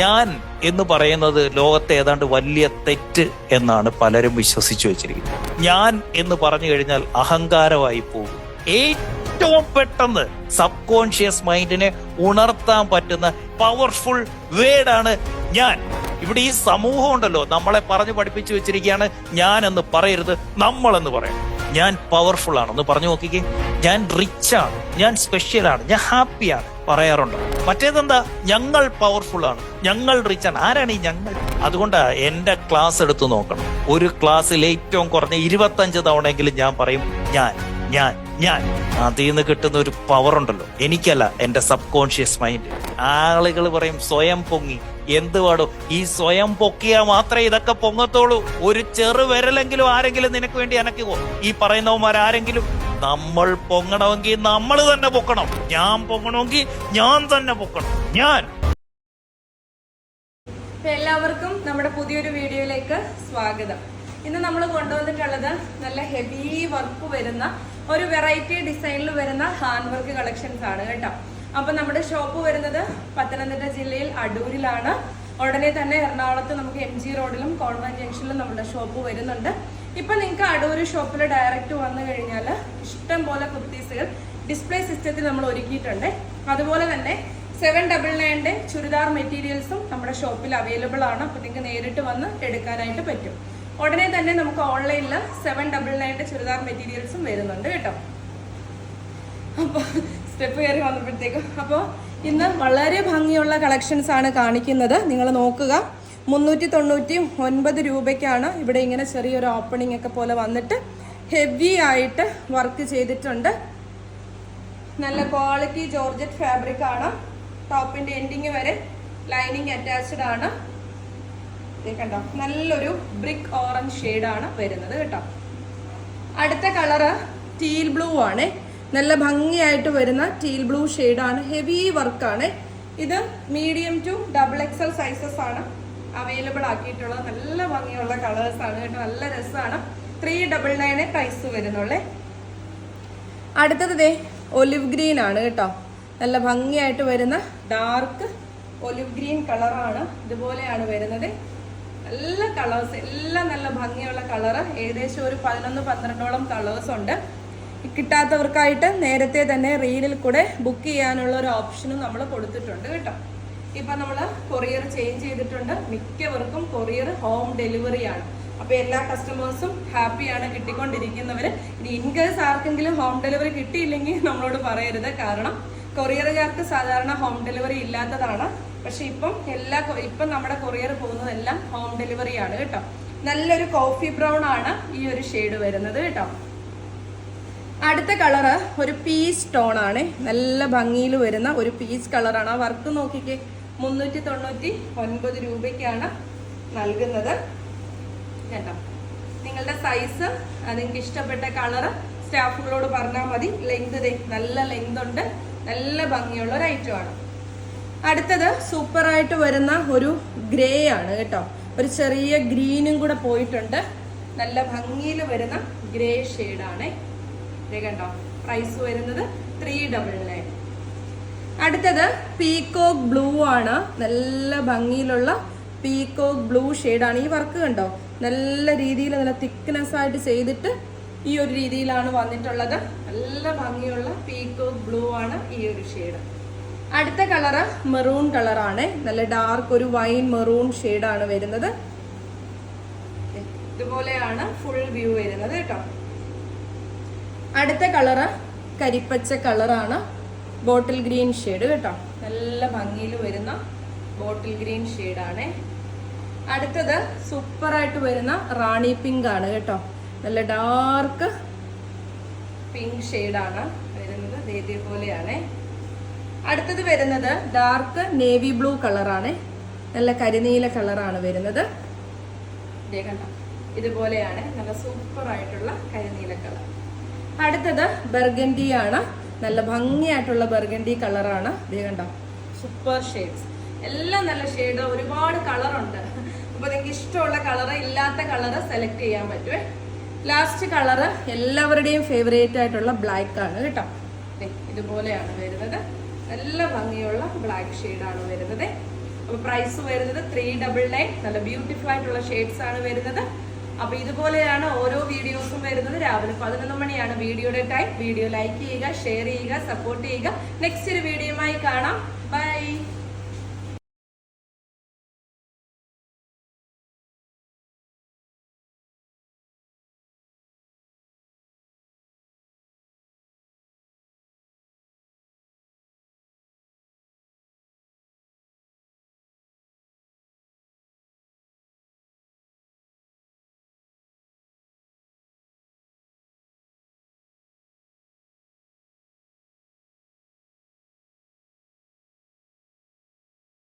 ഞാൻ എന്ന് പറയുന്നത് ലോകത്തെ ഏതാണ്ട് വലിയ തെറ്റ് എന്നാണ് പലരും വിശ്വസിച്ചു വെച്ചിരിക്കുന്നത്. ഞാൻ എന്ന് പറഞ്ഞു കഴിഞ്ഞാൽ അഹങ്കാരമായി പോകും. ഏറ്റവും പെട്ടെന്ന് സബ് കോൺഷ്യസ് മൈൻഡിനെ ഉണർത്താൻ പറ്റുന്ന പവർഫുൾ വേർഡാണ് ഞാൻ. ഇവിടെ ഈ സമൂഹം ഉണ്ടല്ലോ നമ്മളെ പറഞ്ഞു പഠിപ്പിച്ചു വെച്ചിരിക്കുകയാണ് ഞാൻ എന്ന് പറയരുത് നമ്മളെന്ന് പറയണം ഞാൻ പവർഫുൾ ആണെന്ന് പറഞ്ഞു നോക്കിക്കേ. ഞാൻ റിച്ച് ആണ്. ഞാൻ സ്പെഷ്യൽ ആണ്. ഞാൻ ഹാപ്പിയാണ് പറയാറുണ്ട്. മറ്റേതെന്താ? ഞങ്ങൾ പവർഫുൾ ആണ്. ഞങ്ങൾ റിച്ച് ആണ്. ആരാണ് ഈ ഞങ്ങൾ? അതുകൊണ്ട് എന്റെ ക്ലാസ് എടുത്തു നോക്കണം. ഒരു ക്ലാസ്സിൽ ഏറ്റവും കുറഞ്ഞ ഇരുപത്തഞ്ച് തവണയെങ്കിലും ഞാൻ പറയും ഞാൻ ഞാൻ ഞാൻ. അതിൽ നിന്ന് കിട്ടുന്ന ഒരു പവർ ഉണ്ടല്ലോ. എനിക്കല്ല എന്റെ സബ് കോൺഷ്യസ് മൈൻഡ് ആളുകൾ പറയും സ്വയം പൊങ്ങി. എന്ത് പാടും ഈ സ്വയം പൊക്കിയാ മാത്രമേ ഇതൊക്കെ പൊങ്ങത്തുള്ളൂ. ഒരു ചെറു വിരലെങ്കിലും ആരെങ്കിലും നിനക്ക് വേണ്ടി അനക്കുവോ ഈ പറയുന്നവന്മാർ ആരെങ്കിലും നമ്മൾ പൊങ്ങണമെങ്കിൽ നമ്മൾ തന്നെ പൊക്കണം. ഞാൻ പൊങ്ങണമെങ്കിൽ ഞാൻ തന്നെ പൊക്കണം. ഞാൻ. എല്ലാവർക്കും നമ്മുടെ പുതിയൊരു വീഡിയോയിലേക്ക് സ്വാഗതം. ഇന്ന് നമ്മൾ കൊണ്ടുവന്നിട്ടുള്ളത് നല്ല ഹെവി വർക്ക് വരുന്ന ഒരു വെറൈറ്റി ഡിസൈനിൽ വരുന്ന ഹാൻഡ് വർക്ക് കളക്ഷൻസ് ആണ് കേട്ടോ. അപ്പൊ നമ്മുടെ ഷോപ്പ് വരുന്നത് പത്തനംതിട്ട ജില്ലയിൽ അടൂരിലാണ്. ഉടനെ തന്നെ എറണാകുളത്ത് നമുക്ക് എം ജി റോഡിലും കോൺവെന്റ് ജംഗ്ഷനിലും നമ്മുടെ ഷോപ്പ് വരുന്നുണ്ട്. ഇപ്പൊ നിങ്ങൾക്ക് അടൂര് ഷോപ്പിൽ ഡയറക്റ്റ് വന്നു കഴിഞ്ഞാൽ ഇഷ്ടം പോലെ കുർത്തീസുകൾ ഡിസ്പ്ലേ സിസ്റ്റത്തിൽ നമ്മൾ ഒരുക്കിയിട്ടുണ്ട്. അതുപോലെ തന്നെ സെവൻ ഡബിൾ നയന്റെ ചുരിദാർ മെറ്റീരിയൽസും നമ്മുടെ ഷോപ്പിൽ അവൈലബിൾ ആണ്. അപ്പോൾ നിങ്ങൾക്ക് നേരിട്ട് വന്ന് എടുക്കാനായിട്ട് പറ്റും. ഉടനെ തന്നെ നമുക്ക് ഓൺലൈനിൽ സെവൻ ഡബിൾ നയന്റെ ചുരിദാർ മെറ്റീരിയൽസും വരുന്നുണ്ട് കേട്ടോ. അപ്പോൾ സ്റ്റെപ്പ് കയറി വന്നപ്പോഴത്തേക്കും. അപ്പോൾ ഇന്ന് വളരെ ഭംഗിയുള്ള കളക്ഷൻസ് ആണ് കാണിക്കുന്നത്. നിങ്ങൾ നോക്കുക മുന്നൂറ്റി തൊണ്ണൂറ്റി ഒൻപത് രൂപയ്ക്കാണ് ഇവിടെ ഇങ്ങനെ ചെറിയൊരു ഓപ്പണിംഗ് ഒക്കെ പോലെ വന്നിട്ട് ഹെവി ആയിട്ട് വർക്ക് ചെയ്തിട്ടുണ്ട്. നല്ല ക്വാളിറ്റി ജോർജറ്റ് ഫാബ്രിക് ആണ്. ടോപ്പിന്റെ എൻഡിങ് വരെ ലൈനിങ് അറ്റാച്ച്ഡ് ആണ്. കണ്ടോ? നല്ലൊരു ബ്രിക്ക് ഓറഞ്ച് ആണ് വരുന്നത് കേട്ടോ. അടുത്ത കളറ് ടീൽ ബ്ലൂ ആണ്. നല്ല ഭംഗിയായിട്ട് വരുന്ന ടീൽ ബ്ലൂ ആണ്. ഹെവി വർക്കാണ് ഇത് medium to double XL sizes ആണ് അവൈലബിൾ ആക്കിയിട്ടുള്ളത്. നല്ല ഭംഗിയുള്ള കളേഴ്സ് ആണ് കേട്ടോ. നല്ല രസമാണ്. ത്രീ ഡബിൾ നയനെ പ്രൈസ് വരുന്നുള്ളേ. അടുത്തത് ദേ ഒലിവ് ഗ്രീൻ ആണ് കേട്ടോ. നല്ല ഭംഗിയായിട്ട് വരുന്ന ഡാർക്ക് ഒലിവ് ഗ്രീൻ കളറാണ് ഇതുപോലെയാണ് വരുന്നത്. നല്ല കളേഴ്സ് എല്ലാം നല്ല ഭംഗിയുള്ള കളറ് ഏകദേശം ഒരു പതിനൊന്ന് പന്ത്രണ്ടോളം കളേഴ്സ് ഉണ്ട്. കിട്ടാത്തവർക്കായിട്ട് നേരത്തെ തന്നെ റീലിൽ കൂടെ ബുക്ക് ചെയ്യാനുള്ള ഒരു ഓപ്ഷനും നമ്മൾ കൊടുത്തിട്ടുണ്ട് കേട്ടോ. ഇപ്പം നമ്മൾ കൊറിയർ ചേഞ്ച് ചെയ്തിട്ടുണ്ട്. മിക്കവർക്കും കൊറിയർ ഹോം ഡെലിവറി ആണ്. അപ്പൊ എല്ലാ കസ്റ്റമേഴ്സും ഹാപ്പിയാണ് കിട്ടിക്കൊണ്ടിരിക്കുന്നവർ ഇനി ഇൻകേസ് ആർക്കെങ്കിലും ഹോം ഡെലിവറി കിട്ടിയില്ലെങ്കിൽ നമ്മളോട് പറയരുത്. കാരണം കൊറിയറുകാർക്ക് സാധാരണ ഹോം ഡെലിവറി ഇല്ലാത്തതാണ്. പക്ഷെ ഇപ്പം എല്ലാ ഇപ്പം നമ്മുടെ കൊറിയർ പോകുന്നതെല്ലാം ഹോം ഡെലിവറി ആണ് കേട്ടോ. നല്ലൊരു കോഫി ബ്രൗൺ ആണ് ഈ ഒരു ഷെയ്ഡ് വരുന്നത് കേട്ടോ. അടുത്ത കളറ് ഒരു പീസ് ടോൺ ആണ്. നല്ല ഭംഗിയിൽ വരുന്ന ഒരു പീസ് കളറാണ് ആ വർക്ക് നോക്കിക്കേ. മുന്നൂറ്റി തൊണ്ണൂറ്റി ഒൻപത് രൂപയ്ക്കാണ് നൽകുന്നത്. കേട്ടോ. നിങ്ങളുടെ സൈസ് നിങ്ങൾക്ക് ഇഷ്ടപ്പെട്ട കളറ് സ്റ്റാഫുകളോട് പറഞ്ഞാൽ മതി. ലെങ്ത് നല്ല ലെങ്ത് ഉണ്ട്. നല്ല ഭംഗിയുള്ള ഒരു ഐറ്റമാണ് അടുത്തത് സൂപ്പറായിട്ട് വരുന്ന ഒരു ഗ്രേ ആണ് കേട്ടോ. ഒരു ചെറിയ ഗ്രീനും കൂടെ പോയിട്ടുണ്ട്. നല്ല ഭംഗിയിൽ വരുന്ന ഗ്രേ ഷെയ്ഡാണ്. ഇതേ കണ്ടോ പ്രൈസ് വരുന്നത് ത്രീ ഡബിൾ നയൻ അടുത്തത് പീകോക്ക് ബ്ലൂ ആണ്. നല്ല ഭംഗിയിലുള്ള പീകോക്ക് ബ്ലൂ ആണ് ഈ വർക്ക് കണ്ടോ? നല്ല രീതിയിൽ നല്ല തിക്നെസ് ആയിട്ട് ചെയ്തിട്ട് ഈ ഒരു രീതിയിലാണ് വന്നിട്ടുള്ളത്. നല്ല ഭംഗിയുള്ള പീകോക്ക് ബ്ലൂ ആണ് ഈ ഒരു ഷെയ്ഡ്. അടുത്ത കളറ് മെറൂൺ കളറാണ് നല്ല ഡാർക്ക് ഒരു വൈൻ മെറൂൺ ആണ് വരുന്നത്. ഇതുപോലെയാണ് ഫുൾ വ്യൂ വരുന്നത് കേട്ടോ. അടുത്ത കളറ് കരിപ്പച്ച കളറാണ് ബോട്ടിൽ ഗ്രീൻ ഷെയ്ഡ് കേട്ടോ. നല്ല ഭംഗിയിൽ വരുന്ന ബോട്ടിൽ ഗ്രീൻ ഷെയ്ഡാണ് അടുത്തത് സൂപ്പറായിട്ട് വരുന്ന റാണി പിങ്ക് ആണ് കേട്ടോ. നല്ല ഡാർക്ക് പിങ്ക് ഷെയ്ഡാണ് വരുന്നത്. ഇതേപോലെയാണ്. അടുത്തത് വരുന്നത് ഡാർക്ക് നേവി ബ്ലൂ കളറാണ് നല്ല കരിനീല കളറാണ് വരുന്നത്. ഇതുപോലെയാണ് നല്ല സൂപ്പർ ആയിട്ടുള്ള കരിനീല കളർ അടുത്തത് ബർഗൻഡി ആണ്. നല്ല ഭംഗിയായിട്ടുള്ള ബർഗൻഡി കളറാണ് കണ്ടോ? സൂപ്പർ ഷെയ്ഡ്സ് എല്ലാം നല്ല ഷെയ്ഡ് ഒരുപാട് കളറുണ്ട് അപ്പൊ നിങ്ങൾക്ക് ഇഷ്ടമുള്ള കളറ് ഇല്ലാത്ത കളറ് സെലക്ട് ചെയ്യാൻ പറ്റുമേ ലാസ്റ്റ് കളറ് എല്ലാവരുടെയും ഫേവറേറ്റ് ആയിട്ടുള്ള ബ്ലാക്ക് ആണ്. കേട്ടോ? ഇതുപോലെയാണ് വരുന്നത്. നല്ല ഭംഗിയുള്ള ബ്ലാക്ക് ആണ് വരുന്നത്. അപ്പോൾ പ്രൈസ് വരുന്നത് ത്രീ ഡബിൾ നയൻ നല്ല ബ്യൂട്ടിഫുൾ ആയിട്ടുള്ള ഷെയ്ഡ്സ് ആണ് വരുന്നത്. അപ്പോൾ ഇതുപോലെയാണ് ഓരോ വീഡിയോസും വരുന്നത്. രാവിലെ പതിനൊന്ന് മണിയാണ് വീഡിയോയുടെ ടൈം വീഡിയോ ലൈക്ക് ചെയ്യുക ഷെയർ ചെയ്യുക സപ്പോർട്ട് ചെയ്യുക. നെക്സ്റ്റ് ഒരു വീഡിയോയുമായി കാണാം. ബൈ